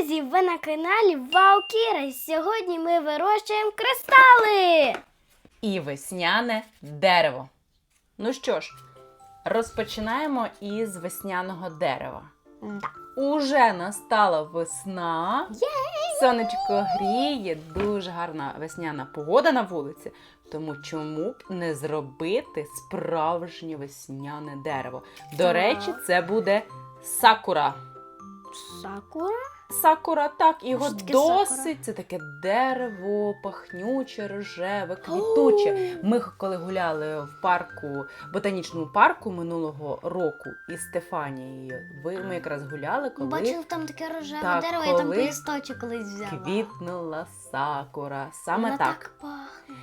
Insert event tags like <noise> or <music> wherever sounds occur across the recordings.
друзі! Ви на каналі Ваукіра. Сьогодні ми вирощуємо кристали. і весняне дерево. Ну що ж, розпочинаємо із весняного дерева. Да. Уже настала весна. Сонечко гріє, дуже гарна весняна погода на вулиці. Тому чому б не зробити справжнє весняне дерево? До речі, це буде сакура. Сакура? Сакура, так, його Що таке досить. сакура? Це таке дерево, пахнюче, рожеве, квітуче. Ми коли гуляли в парку, ботанічному парку минулого року із Стефанією, ви ми якраз гуляли, коли Бачив там таке рожеве Так, дерево, я там коли листочок колись взяла. квітнула сакура. Саме Вона так. так пахне.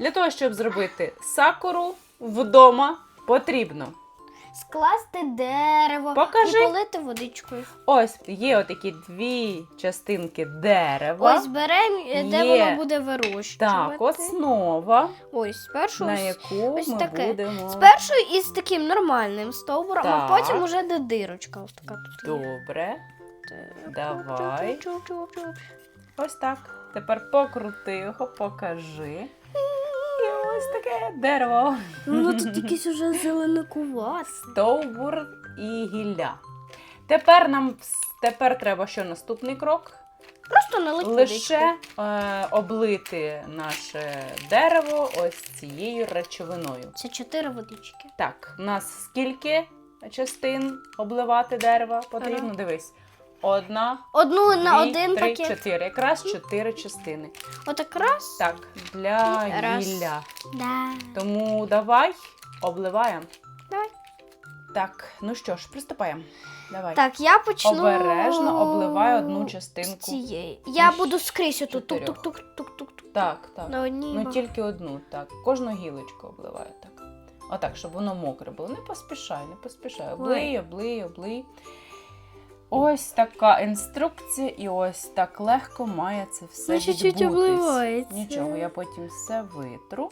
Для того, щоб зробити сакуру вдома, потрібно. Скласти дерево Покажи. і полити водичкою. Ось є отакі дві частинки дерева. Ось беремо, е, де Є. воно буде вирощувати. Так, основа, Ось спершу на ось- яку ось ми таке. будемо. Спершу із таким нормальним стовбуром, а Так. потім уже де дирочка. Ось така тут є. Добре. Так. Давай. Ось так. Тепер покрути його, покажи. Ось таке дерево. Ну тут якийсь уже зеленокуватий. Стовбур і гілля. Тепер нам тепер треба що наступний крок? Просто водичку. Лише е, облити наше дерево ось цією речовиною. Це чотири водички. Так, у нас скільки частин обливати дерева потрібно? Ага. Дивись. Одна, Одну на дві, один три, пакет. чотири. Якраз чотири частини. Отак раз. Так, для І раз. гілля. Да. Тому давай обливаємо. Давай. Так, ну що ж, приступаємо. Давай. Так, я почну. Обережно обливай одну з частинку. цієї. Я Із буду скрізь отут чотирьох. тук-тук-тук-тук-тук. Так, так. На одній. Ну ба- тільки одну, так. Кожну гілочку обливаю так. Отак, щоб воно мокре було. Не поспішай, не поспішай. Облий, облий, облий. Ось така інструкція, і ось так легко має це все Ну, чуть-чуть обливається. Нічого, я потім все витру.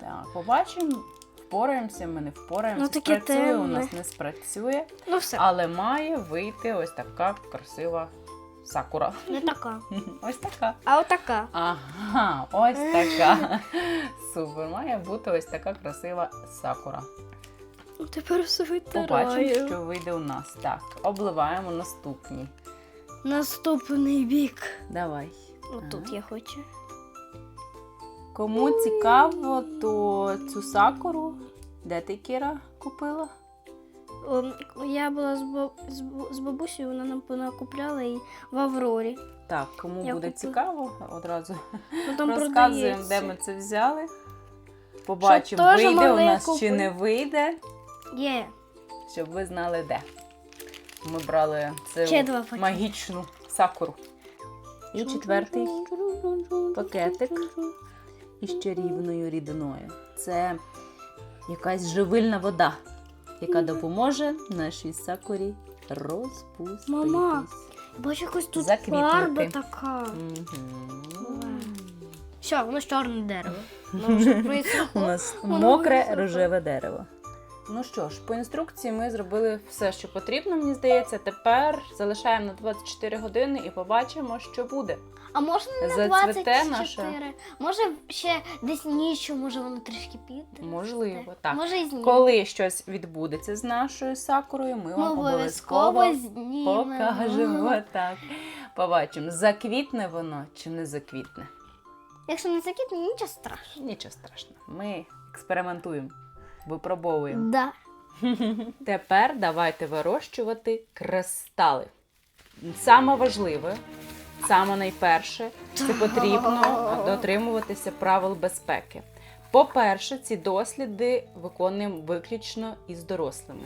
Так, побачимо, впораємося, ми не впораємося. Ну, спрацює, у нас не спрацює, Ну все, але має вийти ось така красива сакура. не така. <laughs> Ось така. А отака. Ага, ось така. <laughs> Супер. Має бути ось така красива сакура. Ну, Тепер все Побачимо, що вийде у нас. Так, обливаємо наступні. Наступний бік. Давай. Отут Ага. я хочу. Кому цікаво, то цю сакуру. Де ти Кіра купила? Я була з, баб... з бабусею, вона нам понакупляла її в Аврорі. Так, кому Я буде купила. цікаво, одразу Ну, там розказуємо, продається. де ми це взяли. Побачимо, вийде у нас чи не вийде, Є. щоб ви знали де. Ми брали Ще цю пакети. магічну сакуру. І четвертий пакетик із чарівною рідиною. Це якась живильна вода, яка допоможе нашій сакурі розпуститись. Мама, Бачу, якось тут Заквітнути. фарба така. Мгм. Все, воно ж чорне дерево. Вже. У нас мокре рожеве дерево. Ну що ж, по інструкції ми зробили все, що потрібно, мені здається. Тепер залишаємо на 24 години і побачимо, що буде. А можна на Зацвіте 24? наше? Може ще десь ніччю, може воно трішки піде? Можливо, так. Може і знімемо. Коли щось відбудеться з нашою сакурою, ми вам обов'язково знімемо. покажемо. Так. Побачимо, заквітне воно чи не заквітне. Якщо не закітне, нічого страшного. Нічого страшного. Ми експериментуємо, випробовуємо. Да. <laughs> Тепер давайте вирощувати кристали. Саме важливе, саме найперше, це потрібно дотримуватися правил безпеки. По-перше, ці досліди виконуємо виключно із дорослими.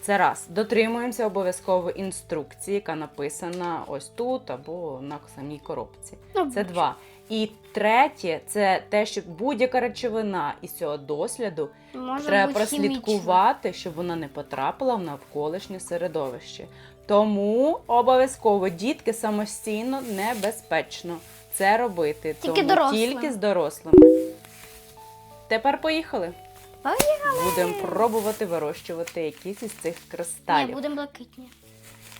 Це раз. Дотримуємося обов'язково інструкції, яка написана ось тут або на самій коробці. Ну, Це два. І третє, це те, що будь-яка речовина із цього досліду Може Треба бути хімічно. прослідкувати, щоб вона не потрапила в навколишнє середовище. Тому обов'язково дітки самостійно небезпечно це робити. Тільки Тому тільки з дорослими. Тепер поїхали. Поїхали. Будемо пробувати вирощувати якісь із цих Ні, кристалів. будемо блакитні.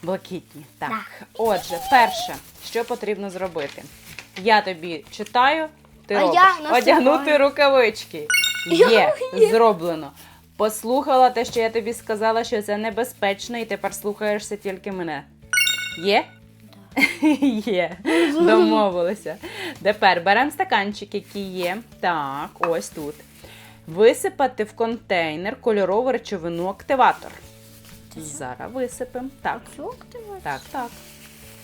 Блакитні. Так. Так. Отже, перше, що потрібно зробити? Я тобі читаю, ти А робиш. я. Одягнути рукавички. Є, <laughs> зроблено. Послухала те, що я тобі сказала, що це небезпечно, і тепер слухаєшся тільки мене. Є? <laughs> Є. <laughs> Домовилися. Тепер беремо стаканчик, який є. Так, ось тут. Висипати в контейнер кольорову речовину активатор. Зараз висипемо. Так, так, так.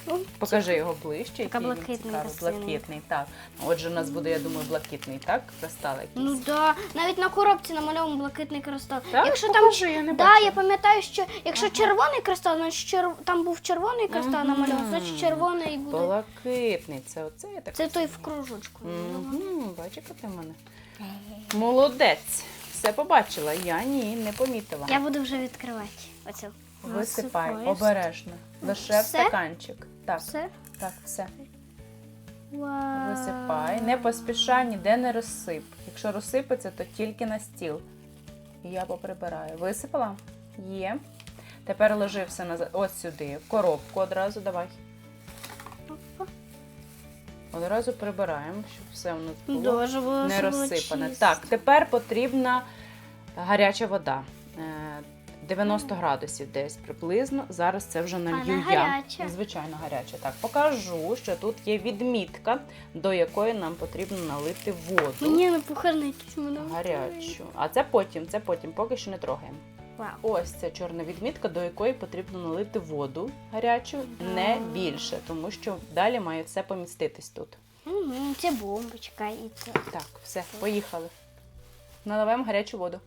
Ну, Покажи його ближче. Така який він цікавий. Блакитний, так. Отже, у нас буде, я думаю, блакитний, так? Кристал якийсь. Ну да, навіть на коробці намальований блакитний кристал. Так? Якщо там Покажи, я не да, бачила. я пам'ятаю, що якщо червоний кристал, значить чер... там був червоний кристал Мгм. намальований, значить червоний буде. Блакитний, це оце я так. Це той в кружочку. Угу, бачиш, яка ти в мене. Молодець. Все побачила. Я ні, не помітила. Я буду вже відкривати. Оцю. Висипай обережно. Лише в Все? стаканчик. Так, Все? так, все. Вау. Висипай. Не поспішай, ніде не розсип. Якщо розсипеться, то тільки на стіл. І я поприбираю. Висипала? Є. Тепер ложи все назад. Ось сюди. В коробку одразу давай. Одразу прибираємо, щоб все у нас було Дуже не розсипане. чисто. Так, тепер потрібна гаряча вода. Е, 90 градусів десь приблизно. Зараз це вже налью я. гаряча. Звичайно, гаряча. Так, покажу, що тут є відмітка, до якої нам потрібно налити воду. Мені не пухарнить мене. Гарячу. А це потім, це потім, поки що не трогаємо. Вау. Ось ця чорна відмітка, до якої потрібно налити воду гарячу, не більше, тому що далі має все поміститись тут. Мгм, Це бомбочка і це. Так, все, поїхали. Наливаємо гарячу воду.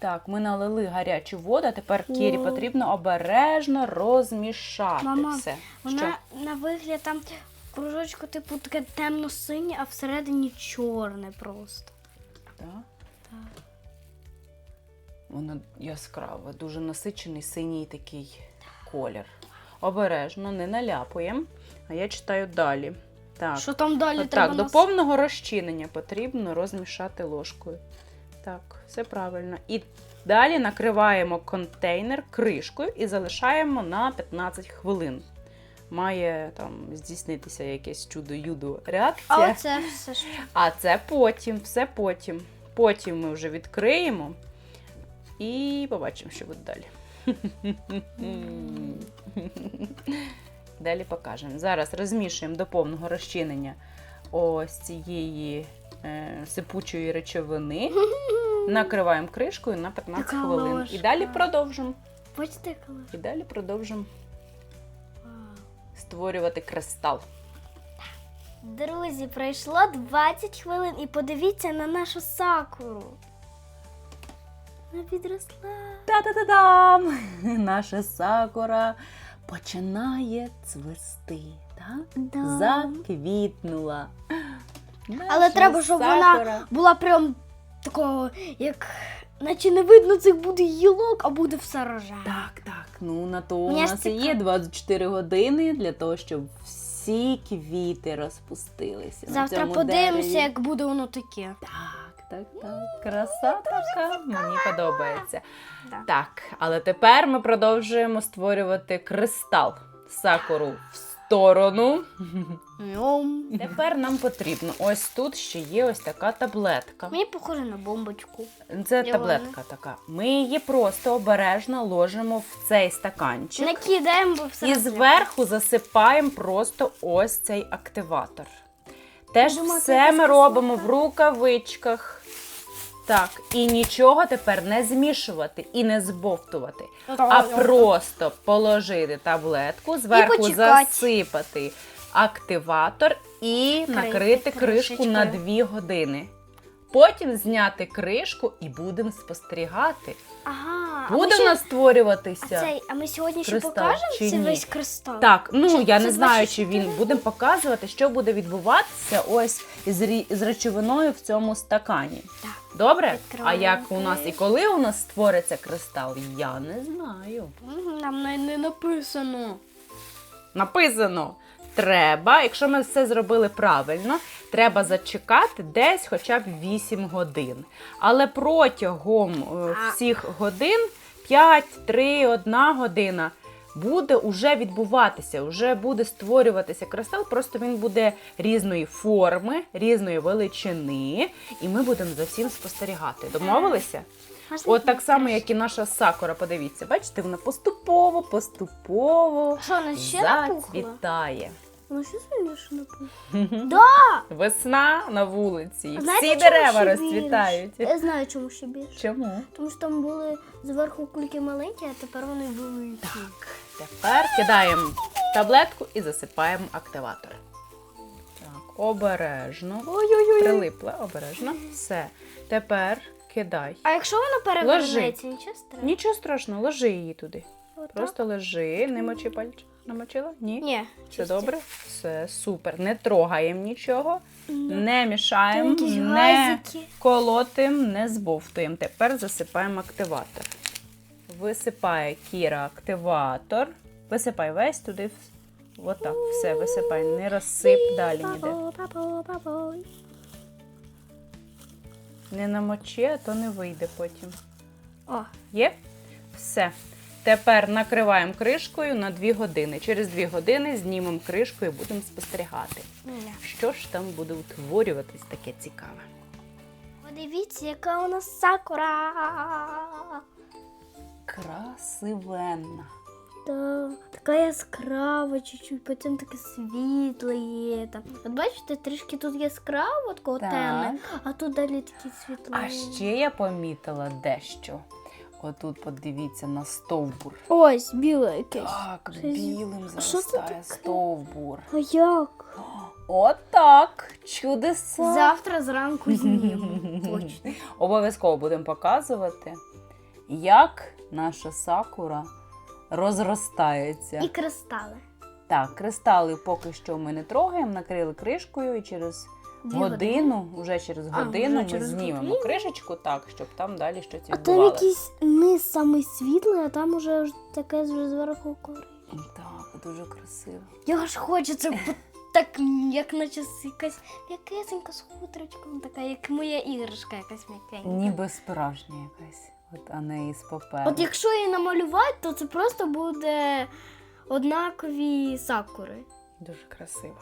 Так, ми налили гарячу воду, а тепер Кірі О. потрібно обережно розмішати Мама, все. Вона на вигляд там кружочку, типу, таке темно-синє, а всередині чорне просто. Так. Воно яскраве, дуже насичений синій такий колір. Обережно, не наляпуємо. А я читаю далі. Так. Що там далі От треба так, до нас- повного розчинення потрібно розмішати ложкою. Так, все правильно. І далі накриваємо контейнер кришкою і залишаємо на 15 хвилин. Має там здійснитися якесь чудо-юдо реакція. А оце все ж. <laughs> А це потім, все потім. Потім ми вже відкриємо і побачимо, що буде далі. <laughs> Далі покажемо. Зараз розмішуємо до повного розчинення ось цієї сипучої речовини. Накриваємо кришкою на 15 Така хвилин. І далі продовжимо. Бачите, коли? І далі продовжимо створювати кристал. Друзі, пройшло 20 хвилин і подивіться на нашу сакуру. Вона підросла. Та-та-та-дам! <laughs> Наша сакура починає цвести. Так? Да. Заквітнула. Але треба, щоб вона була прям такого, як. Наче не видно цих буде гілок, а буде все рожеве. Так, так. Ну на то у нас і є 24 години для того, щоб всі квіти розпустилися. Завтра подивимося, як буде воно таке. Так, так, так. Краса така. Мені подобається. Так. Так, але тепер ми продовжуємо створювати кристал. Сакуру в сторону. Тепер нам потрібно. Ось тут ще є ось така таблетка. Мені похоже на бомбочку. Це Я таблетка така. Ми її просто обережно ложимо в цей стаканчик. Не кидаємо, бо все І зверху засипаємо просто ось цей активатор. Теж думала, все ми робимо в рукавичках. Так, і нічого тепер не змішувати і не збовтувати, а просто положити таблетку, зверху засипати активатор і накрити кришку на дві 2 години. Потім зняти кришку і будемо спостерігати. Ага. Буде в ще- нас створюватися. А, цей, а ми сьогодні ще кристал покажемо чи цей ні? весь кристал? Так, ну Чи я це не знаю, чи 24? він будемо показувати, що буде відбуватися ось з, рі- з речовиною в цьому стакані. Так. Добре? А Відкриваємо як у нас і кришку. коли у нас створиться кристал, я не знаю. Нам не, не написано. Написано. Треба, якщо ми все зробили правильно, треба зачекати десь хоча б 8 годин. Але протягом е, всіх годин 5, 3, 1 година буде уже відбуватися, вже буде створюватися кристал, просто він буде різної форми, різної величини, і ми будемо за всім спостерігати. Домовилися? От так само, як і наша сакура, подивіться, бачите, вона поступово, поступово Що, вона ще зацвітає. Вона ще сильніше напухла. Весна на вулиці, і знаєте, всі чому дерева ще розцвітають. Я знаю, чому ще більше. Чому? Тому що там були зверху кульки маленькі, а тепер вони великі. Так, тепер кидаємо таблетку і засипаємо активатор. Так, обережно. Ой-ой-ой. Прилипла, обережно. Все. Тепер кидай. А якщо вона перевернеться, нічого страшного? Нічого страшного, ложи її туди. Отак? Просто лежи, не мочи пальчик. Намочила? Ні. Ні. Все чисті. добре? Все супер. Не трогаємо нічого, М. не Там мішаємо, якісь не газики. колотим, не збовтуємо. Тепер засипаємо активатор. Висипає Кіра активатор. Висипай весь туди. в- Отак, все, висипай, не розсип далі ніде. Не намочи, а то не вийде потім. О, Є? Все. Тепер накриваємо кришкою на 2 години. Через 2 години знімемо кришку і будемо спостерігати. Що ж там буде утворюватись таке цікаве? Подивіться, яка у нас сакура. Красивенна. Да, така яскрава чуть-чуть, потім таке світле є. Там. От бачите, трішки тут яскраво, такого темне, а тут далі такі світлі. А ще я помітила дещо. Отут подивіться на стовбур. Ось, біле якесь. Так, білим заростає стовбур. А як? Отак. Чудеса. Завтра зранку зніму. <laughs> Точно. Обов'язково будемо показувати, як наша сакура розростається. І кристали. Так, кристали поки що ми не трогаємо, накрили кришкою і через годину, вже через А, годину вже ми через знімемо годину? кришечку так, щоб там далі щось А там відбувалося. якийсь низ самий світлий, а там уже ж таке вже зверху кори. Так, дуже красиво. Я ж хочеться бо так, як наче с- якась м'якесенька з хутрочком, така, як моя іграшка якась м'якенька. Ніби справжня якась, от, а не із паперу. От якщо її намалювати, то це просто буде однакові сакури. Дуже красиво.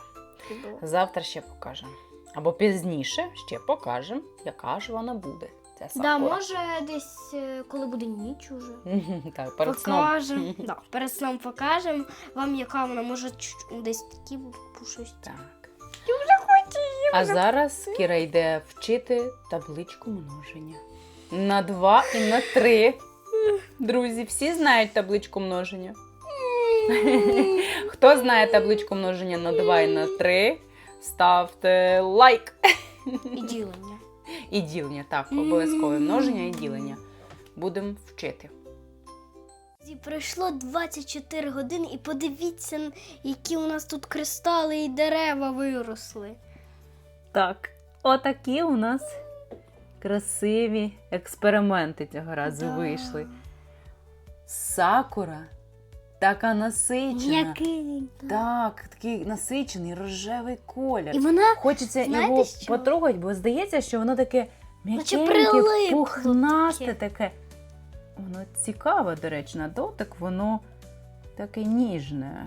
Завтра ще покажемо. Або пізніше ще покажемо, яка ж вона буде. Ця сакура. Да, може десь е, коли буде ніч уже. <laughs> так, перед сном. Покажемо. <laughs> Да, перед сном покажемо вам, яка вона може чуть- десь такі пушисті. Так. Я вже хочу її. А зараз Кіра йде вчити табличку множення. На 2 і на 3. Друзі, всі знають табличку множення. <laughs> Хто знає табличку множення на 2 і на 3, ставте лайк. І ділення. І ділення, так, обов'язкове множення і ділення. Будемо вчити. Пройшло 24 години і подивіться, які у нас тут кристали і дерева виросли. Так, отакі у нас красиві експерименти цього разу Да. вийшли. Сакура така насичена. М'якенька. Так, такий насичений рожевий колір. І вона Хочеться знаєте, його що? потрогати, бо здається, що воно таке м'якеньке, прилипло пухнасте таке. таке. Воно цікаве, до речі, на дотик, воно таке ніжне,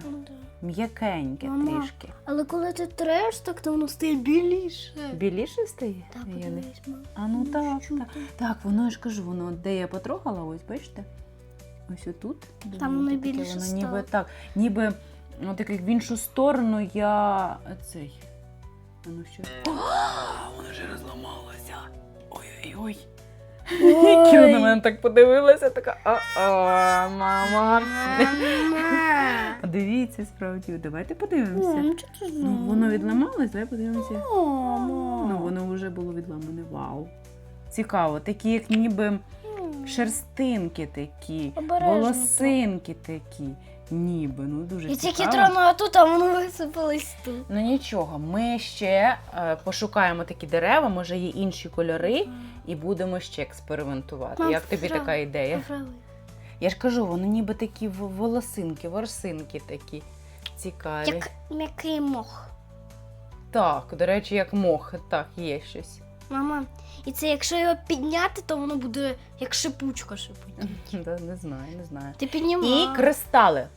м'якеньке Мама. трішки. Але коли ти треш, так то воно стає біліше. Біліше стає? Так, Я не- подивись, мам. А ну так, Чути. так. Так, воно я ж кажу, воно де я потрогала, ось бачите? Ось отут. Там воно таке, більше воно стало. ніби так, ніби ну, так як в іншу сторону я цей. А ну що? О, воно вже розламалося. Ой-ой-ой. <laughs> Кіра на мене так подивилася, така а-а, мама. Мама. Дивіться, справді, давайте подивимося. Ти Ну, воно відламалось, давай подивимося. Ну, воно вже було відламане. Вау. Цікаво, такі, як ніби шерстинки такі, Обережно волосинки такі, ніби. Ну дуже І тільки цікаво. тронула тут, а воно висипалось тут. Ну нічого, ми ще е, пошукаємо такі дерева, може є інші кольори, і будемо ще експериментувати. Мам, Як тобі правда. така ідея? Правильно. Я ж кажу, воно ніби такі в- волосинки, ворсинки такі цікаві. Як м'який мох. Так, до речі, як мох, так, є щось. Мама, і це якщо його підняти, то воно буде як шипучка шипить. <laughs> Да, не знаю, не знаю. Ти І піднімаєш. кристали.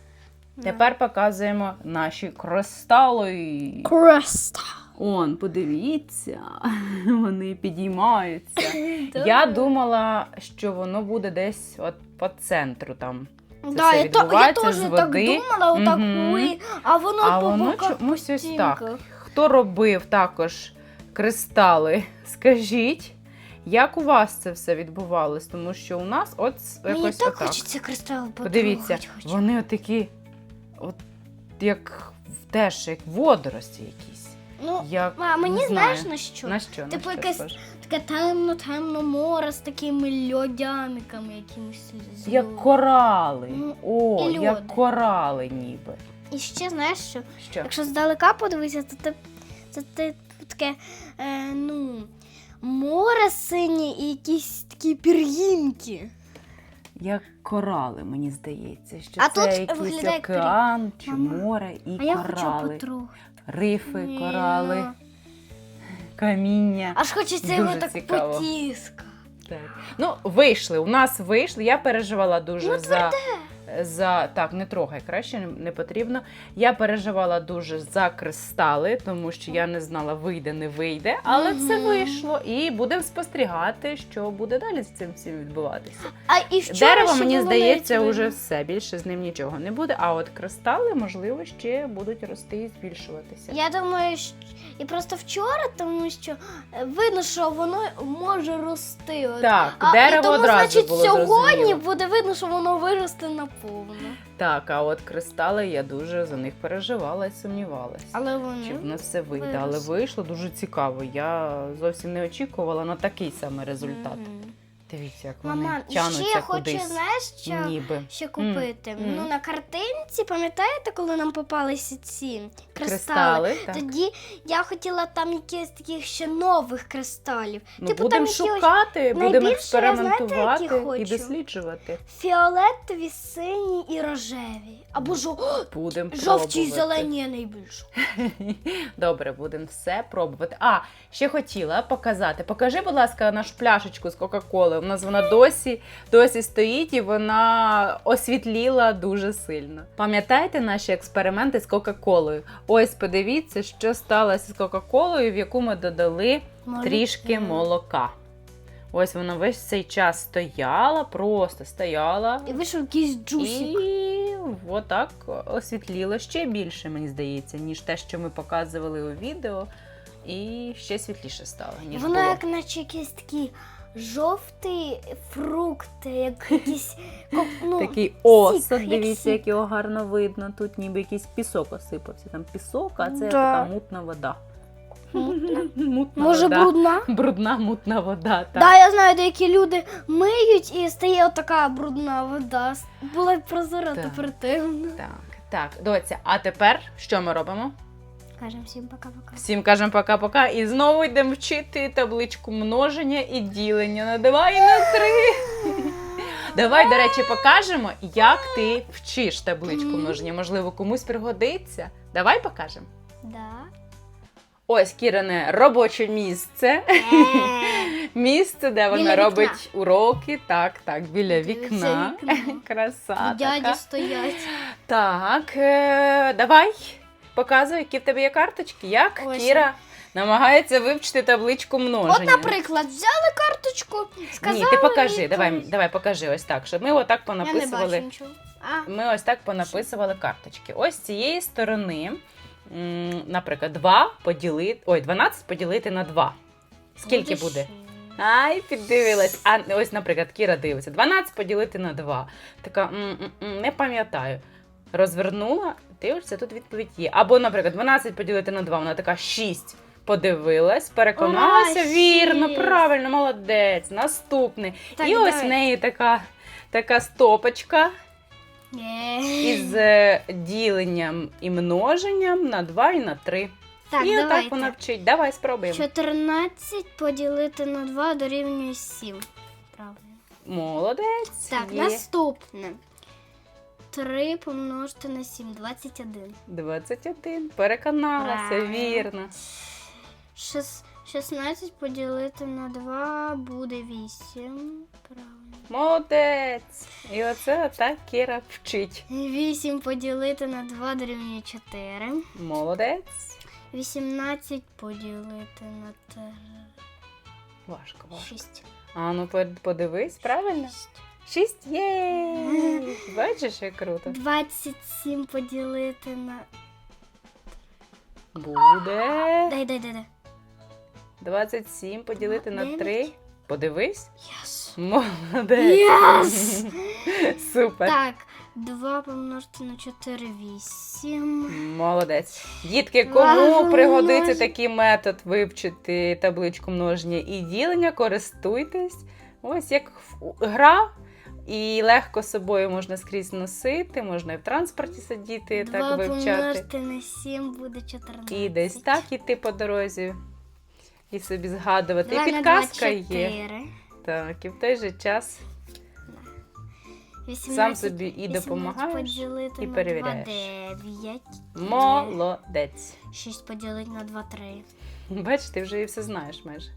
Тепер показуємо наші кристали. Креста. Он, подивіться, <laughs> вони підіймаються. <laughs> Я думала, що воно буде десь от по центру там. Це Да, все я, то, я теж з так думала, отак, Мгм. а воно А по воно боках чомусь ось стінках. Хто робив також кристали? <laughs> Скажіть, як у вас це все відбувалось? Тому що у нас от Мені якось так отак. хочеться кристал Подивіться, хочу. вони отакі, от як теж як водорості якісь. Ну, Як, а мені не знаєш на що? На що? Типу на якесь? Таке темно-темно море з такими льодяниками якимось. з- Як корали. Ну, О, і як корали ніби. І ще знаєш що? Що? Якщо здалека подивитися, то ти, то ти таке, е, ну, море синє і якісь такі пір'їнки. Як корали, мені здається, що А це тут якийсь виглядає як океан чи Мама, море і А я хочу корали. Рифи, Ні. корали, каміння. Аж хочеться Дуже його так цікаво. потіскати. Так. Ну, вийшли. У нас вийшли. Я переживала дуже Ну, за. За так, не трогай краще, не, потрібно. Я переживала дуже за кристали, тому що я не знала, вийде, не вийде, але все Мгм. вийшло. І будемо спостерігати, що буде далі з цим всім відбуватися. А і вчора Дерево, мені здається, уже все. Більше з ним нічого не буде. А от кристали, можливо, ще будуть рости і збільшуватися. Я думаю, що... і просто вчора, тому що е, видно, що воно може рости. Так, А, дерево і тому, одразу значить, було сьогодні зрозуміло. буде видно, що воно виросте наповно. Так, а от кристали я дуже за них переживала і сумнівалася. Але вони. Чи в нас все вийде, але вийшло дуже цікаво. Я зовсім не очікувала на такий саме результат. Мгм. Дивіться, як вони Мама, тянуться ще я хочу, кудись. знаєш, що Ніби. ще купити. М. Ну, на картинці, пам'ятаєте, коли нам попалися ці кристали? Кристали, так. Тоді я хотіла там якихось таких ще нових кристалів. Ну, типу, будемо якісь шукати, будемо найбільше я, знаєте, експериментувати і хочу? досліджувати. Фіолетові, сині і рожеві. Або жо... <gasps> Будемо жовті і пробувати. зелені найбільше. <laughs> Добре, будемо все пробувати. А, ще хотіла показати. Покажи, будь ласка, нашу пляшечку з Кока-Коли. У нас вона досі, досі стоїть і вона освітліла дуже сильно. Пам'ятаєте наші експерименти з Кока-Колою? Ось подивіться, що сталося з Кока-Колою, в яку ми додали трішки молока. Ось вона весь цей час стояла, просто стояла. І вийшов якийсь джусик. І отак освітліло ще більше, мені здається, ніж те, що ми показували у відео. І ще світліше стало, ніж Воно було. як наче якийсь такий жовтий фрукт, як <laughs> якийсь ко- ну, Такий осад, як дивіться, сік. як його гарно видно. Тут ніби якийсь пісок осипався. Там пісок, а це Да. така мутна вода. Мутна <laughs> може вода. брудна. Брудна мутна вода. Так. Да, я знаю, деякі люди миють і стає така брудна вода. Була прозора, Так. тепер темна. так, так, доця. А тепер що ми робимо? Кажемо всім пока-пока. Всім кажемо пока-пока і знову йдемо вчити табличку множення і ділення на 2 і на 3. <laughs> Давай, до речі, покажемо, як ти вчиш табличку множення. Можливо, комусь пригодиться. Давай покажемо. Да. Ось Кірине робоче місце. <laughs> Місце, де вона Біля вікна. робить уроки. Так, так, біля Дивіться, вікна. <laughs> Краса. Дяді така. стоять. Так, е, давай, показуй, які в тебе є карточки. Як Ось. Кіра намагається вивчити табличку множення. От, наприклад, взяли карточку, сказали. Ні, ти покажи, відповідь. давай, давай покажи ось так, щоб ми отак Я не бачу нічого. А, Ми ось так понаписували карточки. Ось з цієї сторони, м, наприклад, 2 поділити. Ой, 12 поділити на 2. Скільки буде? шість. Ай, піддивилась. А ось, наприклад, Кіра дивиться. 12 поділити на 2. Така м-м-м, не пам'ятаю. Розвернула, дивишся, тут відповідь є. Або, наприклад, 12 поділити на 2, вона така 6. Подивилась, переконалася, Ага, вірно, шість. правильно, молодець. Наступний. Так, і ось давай. в неї така, така стопочка із е, діленням і множенням на 2 і на 3. Так, і отак давайте. вона вчить. Давай спробуємо. 14 поділити на 2 дорівнює 7. Правильно. Молодець. Так, є. наступне. 3 помножити на 7, 21. 21. Переконалася, Правильно. вірно. Шес- 16 поділити на 2 буде 8. Правильно. Молодець! І оце отак Кіра вчить. 8 поділити на 2 дорівнює 4. Молодець. 18 поділити на 3. Важко, важко. 6. А ну под- подивись, правильно? Шість є. <laughs> Бачиш, як круто. 27 поділити на. Буде. Дай, дай, дай, дай. 27 поділити на Дев'ять. 3. Подивись. Yes. Молодець. Yes! <laughs> Супер. Так, 2 помножити на 4 8. Молодець. Дітки, кому пригодиться множить. такий метод вивчити табличку множення і ділення, користуйтесь. Ось як гра, і легко з собою можна скрізь носити, можна і в транспорті сидіти, 2 так вивчати. помножити на 7 буде 14. І десь так іти по дорозі. І собі згадувати. Два І на підказка є. чотири. Так, і в той же час 18 сам собі і 18 допомагаєш. поділити і на перевіряєш. 2 9. Молодець. 6 поділити на 2 3. Бачиш, ти вже і все знаєш майже.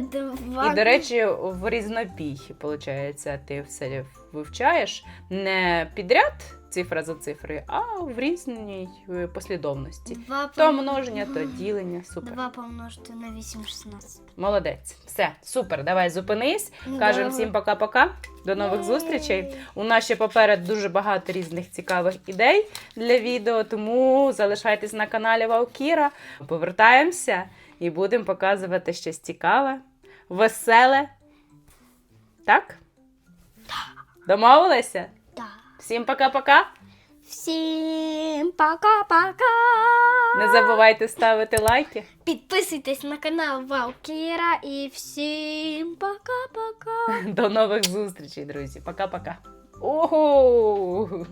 Два. І, до речі, в різнобій, виходить, ти все вивчаєш не підряд цифра за цифрою, а в різній е, послідовності. Два То множення, то ділення. Супер. 2 помножити на 8 16. Молодець. Все, супер. Давай зупинись. Кажемо всім пока-пока. До нових зустрічей. У нас ще поперед дуже багато різних цікавих ідей для відео, тому залишайтесь на каналі Ваукіра. Повертаємося і будемо показувати щось цікаве, веселе. Так? Домовилися? Так. Всім пока-пока. Всім пока-пока. Не забувайте ставити лайки. Підписуйтесь на канал Валкіра і всім пока-пока. <laughs> До нових зустрічей, друзі. Пока-пока. Ого!